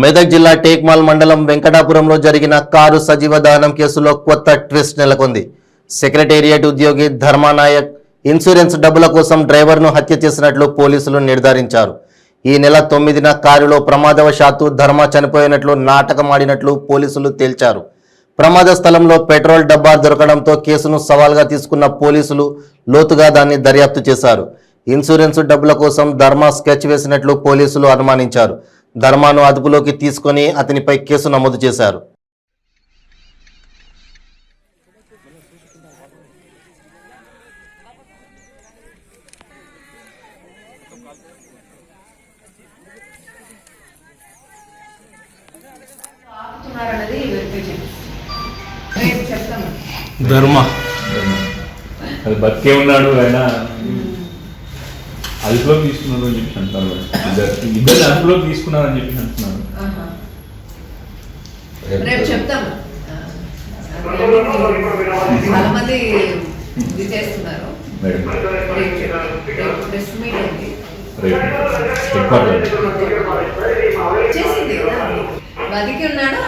మెదక్ జిల్లా టేక్మాల్ మండలం వెంకటాపురంలో జరిగిన కారు సజీవ దహనం కేసులో కొత్త ట్విస్ట్ నెలకొంది. సెక్రటేరియట్ ఉద్యోగి ధర్మానాయక్ ఇన్సూరెన్స్ డబ్బుల కోసం డ్రైవర్ను హత్య చేసినట్లు పోలీసులు నిర్ధారించారు. ఈ నెల తొమ్మిదిన కారులో ప్రమాదవశాత్తు ధర్మ చనిపోయినట్లు నాటకమాడినట్లు పోలీసులు తేల్చారు. ప్రమాద స్థలంలో పెట్రోల్ డబ్బా దొరకడంతో కేసును సవాల్గా తీసుకున్న పోలీసులు లోతుగా దాన్ని దర్యాప్తు చేశారు. ఇన్సూరెన్స్ డబ్బుల కోసం ధర్మ స్కెచ్ వేసినట్లు పోలీసులు అనుమానించారు. ధర్మాను అదుపులోకి తీసుకొని అతనిపై కేసు నమోదు చేశారు. ధర్మ. అది బతికే ఉన్నాడు ఆయన అదుపులోకి తీసుకున్నాడు అని చెప్పి అంటున్నారు ఇద్దరు. ఇద్దరు అదుపులోకి తీసుకున్నారని చెప్పి అంటున్నారు. రేపు చెప్తాము చాలా మంది ఇది చేస్తున్నారు. చేసింది బతికి ఉన్నాడు